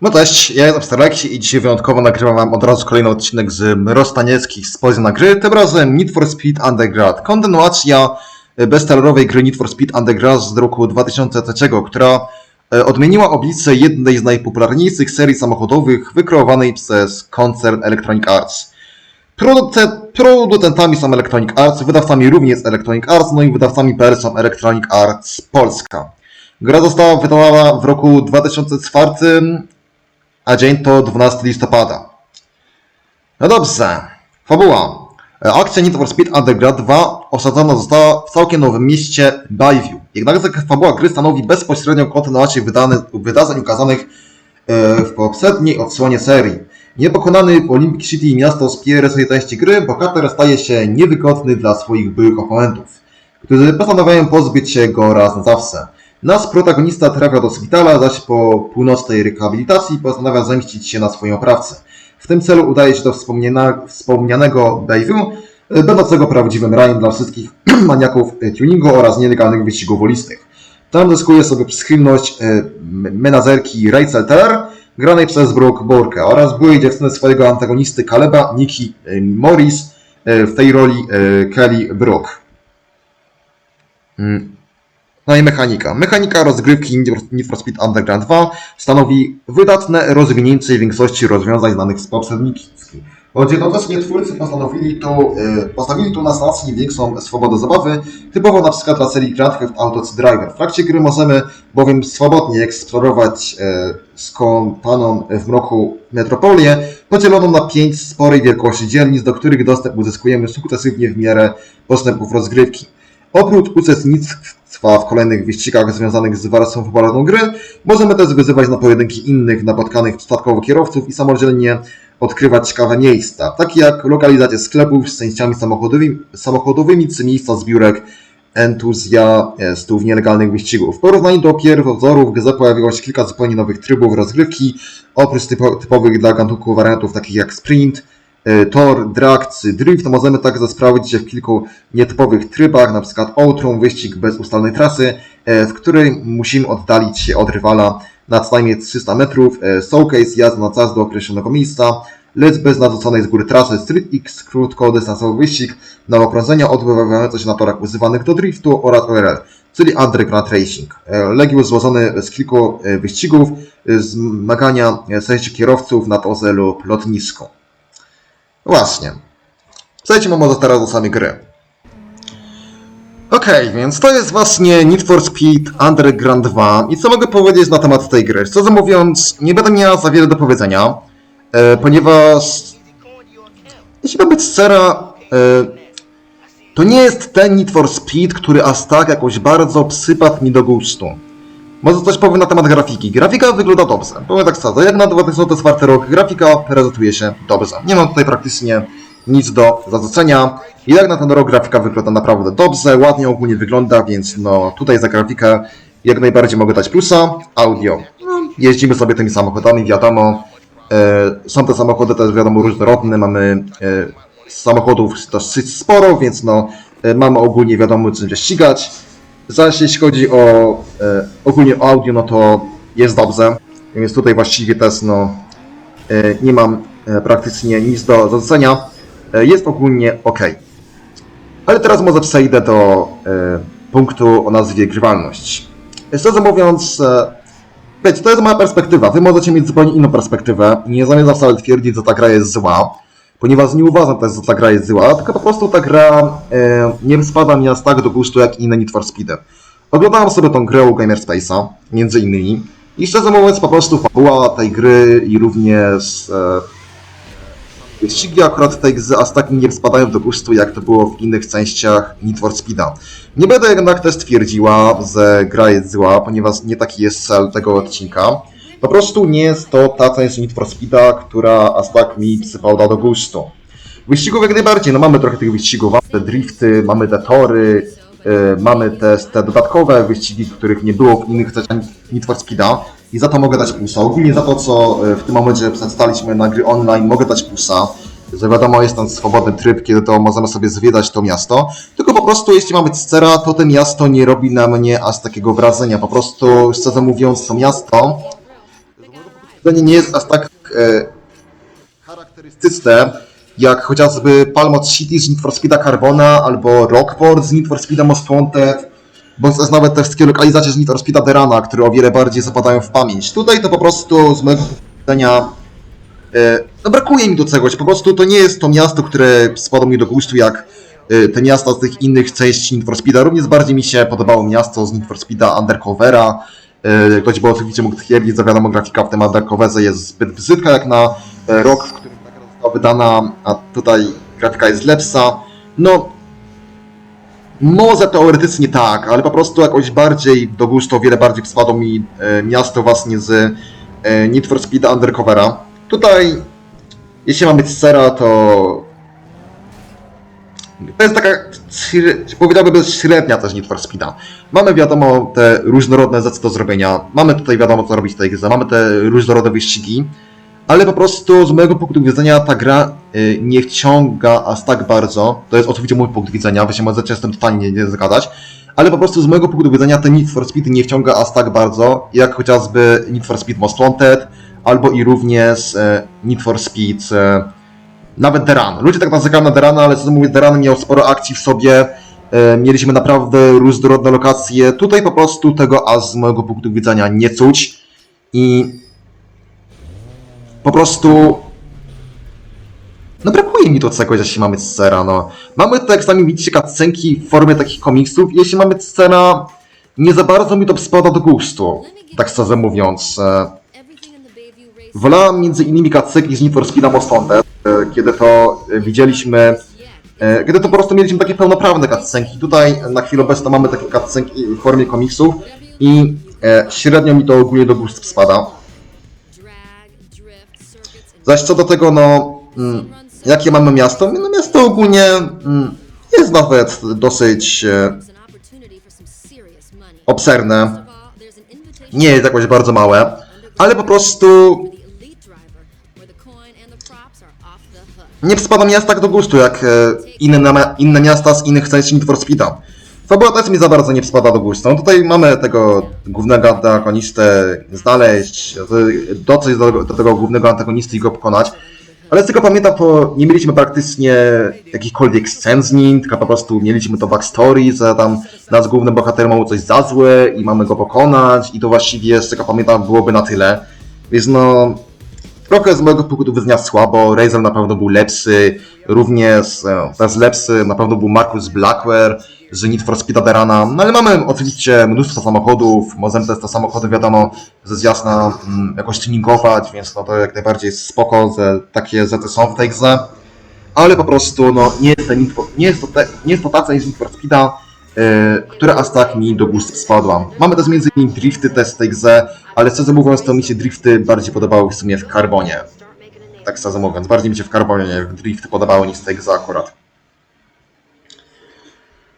No cześć, ja jestem Starlexi i dzisiaj wyjątkowo nagrywam wam od razu kolejny odcinek z rozstanieckich spojrzeń na gry, tym razem Need for Speed Underground. Kontynuacja e, bezterrorowej gry Need for Speed Underground z roku 2003, która e, odmieniła oblicze jednej z najpopularniejszych serii samochodowych wykreowanej przez koncern Electronic Arts. Produce- producentami są Electronic Arts, wydawcami również Electronic Arts, no i wydawcami PR są Electronic Arts Polska. Gra została wydana w roku 2004, a dzień to 12 listopada. No dobrze, fabuła. E, Akcja Need for Speed Underground 2 osadzona została w całkiem nowym mieście Bayview. Jednakże fabuła gry stanowi bezpośrednią kontynuację wydarzeń ukazanych e, w poprzedniej odsłonie serii. Niepokonany w Olympic City miasto z pierwszej części gry, bohater staje się niewygodny dla swoich byłych oponentów, którzy postanawiają pozbyć się go raz na zawsze. Nasz protagonista trafia do szpitala, zaś po północnej rehabilitacji postanawia zemścić się na swoim oprawcy. W tym celu udaje się do wspomnianego Bayview, e, będącego prawdziwym rajem dla wszystkich maniaków e, tuningu oraz nielegalnych wyścigów wolistych. Tam zyskuje sobie przychylność e, menazerki Rachel Teller, granej przez Brooke Borkę, oraz byłej dziewczyny swojego antagonisty Kaleba, Nikki Morris, w tej roli Kelly Brook. No i mechanika. Mechanika rozgrywki Need for Speed Underground 2 stanowi wydatne rozwinięcie większości rozwiązań znanych z poprzedniki. Choć jednocześnie twórcy postanowili tu, e, postawili tu na znacznie większą swobodę zabawy, typowo na przykład dla serii Grand Theft Auto Driver. W trakcie gry możemy bowiem swobodnie eksplorować e, skąpaną w mroku metropolię, podzieloną na pięć sporej wielkości dzielnic, do których dostęp uzyskujemy sukcesywnie w miarę postępów rozgrywki. Oprócz uczestnictwa w kolejnych wyścigach związanych z wersją fabularną gry, możemy też wyzywać na pojedynki innych napotkanych przypadkowo kierowców i samodzielnie odkrywać ciekawe miejsca, takie jak lokalizacje sklepów z częściami samochodowymi, samochodowymi czy miejsca zbiórek entuzjastów nielegalnych wyścigów. W porównaniu do pierwowzorów grze pojawiło się kilka zupełnie nowych trybów rozgrywki, oprócz typo, typowych dla gatunku wariantów takich jak sprint, tor, drag czy drift, możemy także sprawdzić się w kilku nietypowych trybach, na przykład Outrun, wyścig bez ustalnej trasy, e, w której musimy oddalić się od rywala na co najmniej 300 metrów, e, showcase, jazda na czas do określonego miejsca, lecz bez narzuconej z góry trasy, Street X, krótkodystansowy wyścig, na okrążenia odbywające się na torach używanych do driftu oraz ORL, czyli Underground Racing. E, Legił złożony z kilku e, wyścigów, e, zmagania e, sześciu kierowców na torze lub lotnisku. Właśnie. Przejdźmy może teraz do samej gry. Okej, więc to jest właśnie Need for Speed Underground 2 i co mogę powiedzieć na temat tej gry? Szczerze mówiąc, nie będę miała za wiele do powiedzenia, e, ponieważ jeśli mam być szczera, e, to nie jest ten Need for Speed, który aż tak jakoś bardzo przypadł mi do gustu. Może coś powiem na temat grafiki. Grafika wygląda dobrze. Powiem tak szczerze, jak na 2004 rok grafika prezentuje się dobrze. Nie mam tutaj praktycznie nic do zarzucenia. I jak na ten rok grafika wygląda naprawdę dobrze, ładnie ogólnie wygląda, więc no tutaj za grafikę jak najbardziej mogę dać plusa. Audio. No, jeździmy sobie tymi samochodami, wiadomo. E, są te samochody też wiadomo różnorodne, mamy e, samochodów dosyć sporo, więc no e, mamy ogólnie wiadomo czym się ścigać. Zaś jeśli chodzi o e, ogólnie o audio, no to jest dobrze, więc tutaj właściwie też no e, nie mam e, praktycznie nic do zarzucenia. E, jest ogólnie ok. Ale teraz może przejdę do e, punktu o nazwie grywalność. Szczerze mówiąc, e, to jest moja perspektywa. Wy możecie mieć zupełnie inną perspektywę nie zamierzam wcale twierdzić, że ta gra jest zła, ponieważ nie uważam też, że ta gra jest zła, tylko po prostu ta gra e, nie spada mi aż tak do gustu jak inne Need for Speedy. Oglądałem sobie tą grę u Gamerspace'a, między innymi, i szczerze mówiąc po prostu fabuła tej gry i również e, wyścigi akurat tej gry aż tak nie spadają do gustu, jak to było w innych częściach Need for Speeda. Nie będę jednak też twierdziła, że gra jest zła, ponieważ nie taki jest cel tego odcinka. Po prostu nie jest to ta część Need for Speeda, która aż tak mi przypada do gustu. Wyścigów jak najbardziej, no mamy trochę tych wyścigów, te drifty, mamy te tory, yy, mamy te dodatkowe wyścigi, których nie było w innych częściach Need for Speeda i za to mogę dać plusa. Ogólnie za to, co yy, w tym momencie przedstaliśmy na gry online, mogę dać plusa, że wiadomo jest ten swobodny tryb, kiedy to możemy sobie zwiedzać to miasto, tylko po prostu jeśli mamy scera, to to miasto nie robi na mnie aż takiego wrażenia. Po prostu, szczerze mówiąc, to miasto punktu nie jest aż tak e, charakterystyczne, jak chociażby Palmot City z Need for Speeda Carbona, albo Rockport z Need for Speeda Most Wanted, jest nawet te wszystkie lokalizacje z Need for Speeda Derana, które o wiele bardziej zapadają w pamięć. Tutaj to po prostu z mojego widzenia e, no brakuje mi do czegoś, po prostu to nie jest to miasto, które spadło mi do gustu jak e, te miasta z tych innych części Need for Speeda. Również bardziej mi się podobało miasto z Need for Speeda Undercovera. E, Ktoś by oczywiście mógł twierdzić, że wiadomo grafika w tym Undercoverze jest zbyt brzydka jak na e, rok, w którym ta gra została wydana, a tutaj grafika jest lepsza. No, może teoretycznie tak, ale po prostu jakoś bardziej do gustu, o wiele bardziej spadło mi e, miasto właśnie z Need for Speed Undercovera. Tutaj, jeśli mam być sera, to to jest taka, powiedziałbym, średnia też Need for Speeda. Mamy wiadomo te różnorodne rzeczy do zrobienia, mamy tutaj wiadomo co robić w tej grze, mamy te różnorodne wyścigi, ale po prostu z mojego punktu widzenia ta gra y, nie wciąga aż tak bardzo, to jest oczywiście mój punkt widzenia, wy się możecie z tym totalnie nie zgadzać, ale po prostu z mojego punktu widzenia ten Need for Speed nie wciąga aż tak bardzo, jak chociażby Need for Speed Most Wanted, albo i również e, Need for Speed, e, nawet Deran. Ludzie tak nazywają na Derana, ale co mówię, Deran miał sporo akcji w sobie, e, mieliśmy naprawdę różnorodne lokacje, tutaj po prostu tego aż z mojego punktu widzenia nie czuć i po prostu no brakuje mi to czegoś, jeśli mamy Cera, no. Mamy tutaj, jak sami widzicie, cutscenki w formie takich komiksów, jeśli mamy Cera, nie za bardzo mi to spada do gustu, tak szczerze mówiąc. E, Wolałam między innymi cutscenki z Need for Speed'a Most Wanted, kiedy to e, widzieliśmy, e, kiedy to po prostu mieliśmy takie pełnoprawne cutscenki. Tutaj na chwilę obecną mamy takie cutscenki w formie komiksów i e, średnio mi to ogólnie do gustu spada. Zaś co do tego, no, mm, jakie mamy miasto? No miasto ogólnie mm, jest nawet dosyć e, obserne. Nie jest jakoś bardzo małe, ale po prostu nie spada mi aż tak do gustu jak e, inne, inne miasta z innych części Need for Speed'a. Fabuła też mi za bardzo nie spada do gustu. No tutaj mamy tego głównego antagonistę znaleźć, dotrzeć do, do tego głównego antagonisty i go pokonać. Ale z tego pamiętam, to nie mieliśmy praktycznie jakichkolwiek scen z nim, tylko po prostu mieliśmy to backstory, że tam nasz główny bohater ma coś za złe i mamy go pokonać i to właściwie z tego pamiętam byłoby na tyle. Więc no, trochę z mojego punktu widzenia słabo, Razer na pewno był lepszy, również też lepszy. Na pewno był Marcus Blackwell z Need for Derana, no ale mamy oczywiście mnóstwo samochodów, możemy też te samochody wiadomo rzecz jasna mm, jakoś tuningować, więc no to jak najbardziej jest spoko, że takie rzeczy są w tej grze, ale po prostu no nie jest to, nie jest to, te, nie jest to ta część Need for Speeda, która aż tak mi do gustu spadła. Mamy też innymi drifty też w tej grze, ale szczerze mówiąc to mi się drifty bardziej podobały w sumie w Carbonie. Tak szczerze mówiąc, bardziej mi się w Carbonie drifty podobały niż w tej grze akurat.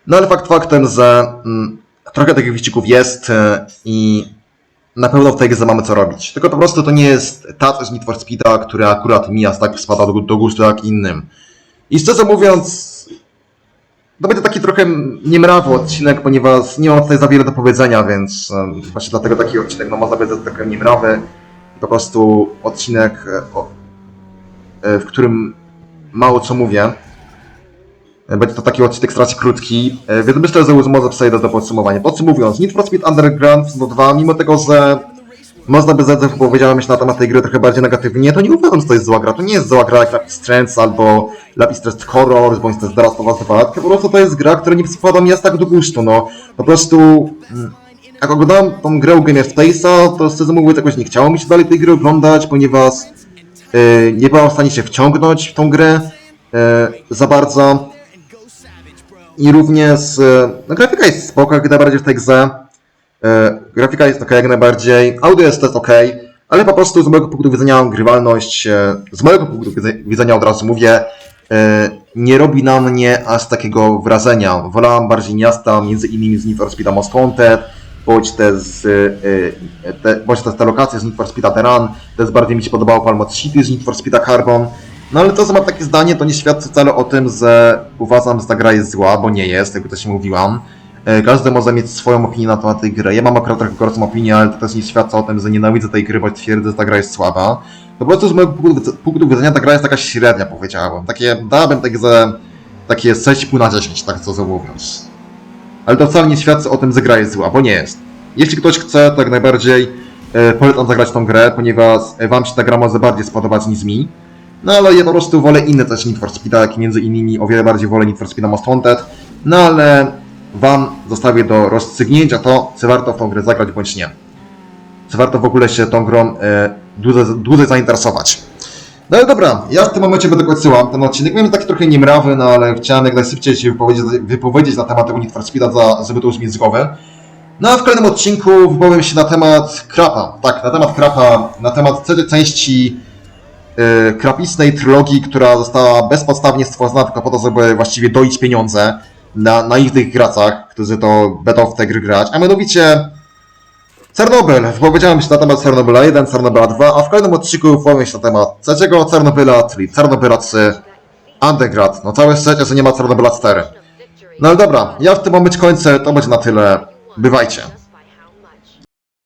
No ale fakt faktem, że mm, trochę takich wyścigów jest e, i na pewno w tej grze mamy co robić. Tylko po prostu to nie jest ta część Need for Speeda, która akurat mi aż tak spada do, do gustu jak innym. I szczerze mówiąc, to będzie taki trochę niemrawy odcinek, ponieważ nie mam tutaj za wiele do powiedzenia, więc właśnie dlatego taki odcinek no, można być trochę niemrawy. Po prostu odcinek, e, e, w którym mało co mówię. E, Będzie to taki odcinek strasznie krótki, więc myślę, że już może przejdę do podsumowania. Podsumowując, Need for Speed Underground no 2, mimo tego, że można by zedzę powiedziałem się na temat tej gry trochę bardziej negatywnie, to nie uważam, że to jest zła gra. To nie jest zła gra jak Lapis Strands albo Lapis Trust Horror, bądź też Us 2, tylko po prostu to jest gra, która nie spada mi tak do gustu, no. Po prostu... mm, Jak oglądałem tą grę u Gamer Space'a, to szczerze mówiąc jakoś nie chciało mi się dalej tej gry oglądać, ponieważ yy, nie byłam w stanie się wciągnąć w tą grę yy, za bardzo. I również e, no, grafika jest spoko, jak najbardziej w tej grze. E, grafika jest ok jak najbardziej, audio jest też ok, ale po prostu z mojego punktu widzenia grywalność, e, z mojego punktu widze- widzenia od razu mówię, e, nie robi na mnie aż takiego wrażenia. Wolałam bardziej miasta, między innymi z Need for Speed Most bądź te, z, te, bądź też te lokacje z Need for Speed Terran, też bardziej mi się podobało Palmot City z Need for Speed Carbon. No ale to, że mam takie zdanie, to nie świadczy wcale o tym, że uważam, że ta gra jest zła, bo nie jest, jak się mówiłam. E, Każdy może mieć swoją opinię na temat tej gry. Ja mam akurat trochę gorszą opinię, ale to też nie świadczy o tym, że nienawidzę tej gry, bo twierdzę, że ta gra jest słaba. Po prostu z mojego punktu- widzenia ta gra jest taka średnia, powiedziałbym. Takie, dałbym tak grze takie 6,5 na 10, tak co mówiąc. Ale to wcale nie świadczy o tym, że gra jest zła, bo nie jest. Jeśli ktoś chce, tak najbardziej e, polecam zagrać tą grę, ponieważ e, wam się ta gra może bardziej spodobać niż mi. No ale ja po prostu wolę inne też Need for Speed'a, jak między innymi o wiele bardziej wolę Need for Speed'a Most Wanted. No ale wam zostawię do rozstrzygnięcia to, czy warto w tą grę zagrać bądź nie. Czy warto w ogóle się tą grą e, dłużej, dłużej zainteresować. No ale dobra, ja w tym momencie będę kończyła ten odcinek. Miałem taki trochę niemrawy, no ale chciałem jak najszybciej się wypowiedzieć, wypowiedzieć na temat tego Need for Speed'a, za- żeby to już mieć z głowy. No a w kolejnym odcinku wypowiem się na temat Krapa. Tak, na temat Krapa, na temat części yy, krapistnej trylogii, która została bezpodstawnie stworzona tylko po to, żeby właściwie doić pieniądze na naiwnych graczach, którzy to będą w te gry grać, a mianowicie Czarnobyl. Wypowiedziałem się na temat Czarnobyla 1, Czarnobyla 2, a w kolejnym odcinku wypowiem się na temat trzeciego Czarnobyla, czyli Czarnobyla 3, Undergrad. No całe szczęście, że nie ma Czarnobyla 4. No ale dobra, ja w tym momencie kończę, to będzie na tyle. Bywajcie.